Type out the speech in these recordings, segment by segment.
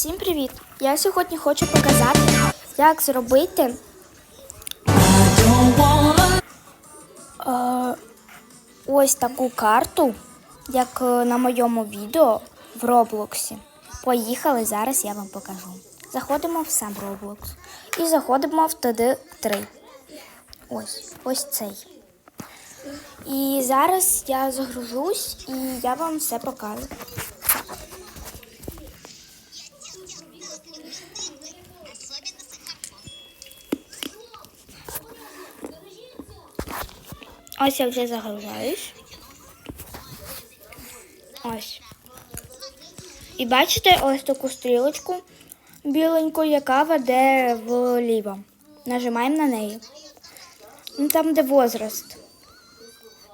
Всім привіт! Я сьогодні хочу показати, як зробити е, ось таку карту, як е, на моєму відео в Роблоксі. Поїхали, зараз я вам покажу. Заходимо в сам Roblox і заходимо в TD3. Ось, ось цей. І зараз я загружусь і я вам все покажу. Ось я вже загружаюсь. Ось. І бачите ось таку стрілочку біленьку, яка веде вліво. Нажимаємо на неї. Ну, там, де возраст.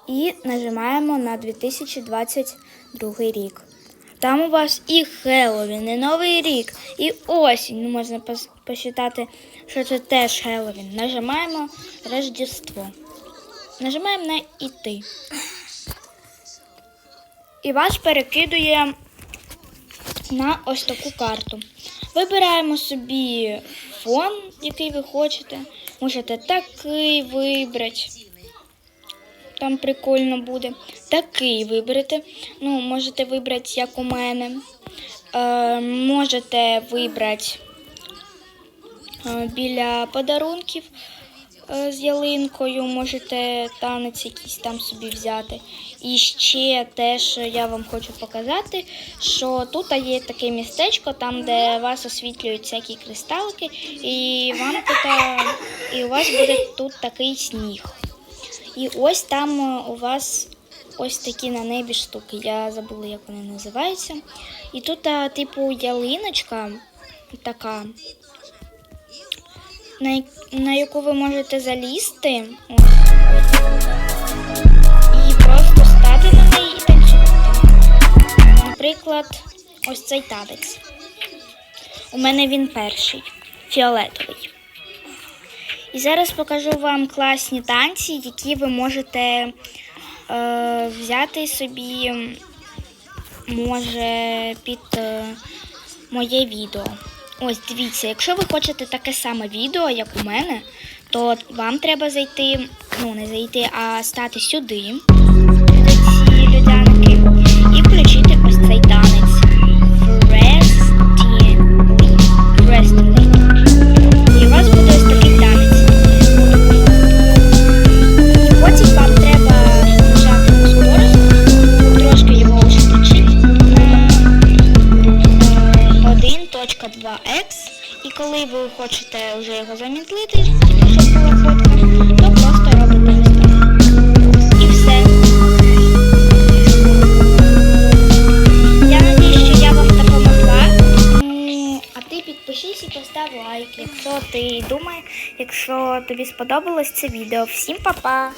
І нажимаємо на 2022 рік. Там у вас і Хеллоуін, і Новий рік, і осінь. Ну, можна посчитати, що це теж Хеллоуін. Нажимаємо Рождество. Нажимаємо на іти. І вас перекидує на ось таку карту. Вибираємо собі фон, який ви хочете. Можете такий вибрати. Там прикольно буде. Такий виберете. Ну, можете вибрати, як у мене. Е, можете вибрати біля подарунків е, з ялинкою, можете танець якийсь там собі взяти. І ще теж я вам хочу показати, що тут є таке містечко, там, де вас освітлюють всякі кристалки, і вам тут, е, і у вас буде тут такий сніг. І ось там е, у вас ось такі на небі штуки. Я забула, як вони називаються. І тут, е, типу, ялиночка така, на, на яку ви можете залізти. І просто стати на неї і танцювати. Наприклад, ось цей танець. У мене він перший, фіолетовий. І зараз покажу вам класні танці, які ви можете е, взяти собі, може, під е, моє відео. Ось дивіться, якщо ви хочете таке саме відео, як у мене, то вам треба зайти, ну не зайти, а стати сюди, до ці людянки, і включити 1.2x. І коли ви хочете вже його замінтлити, то просто робите ось. І все. Я надію, що я вам допомогла. А ти підпишись і постав лайк, якщо ти думаєш, якщо тобі сподобалось це відео. Всім па-па!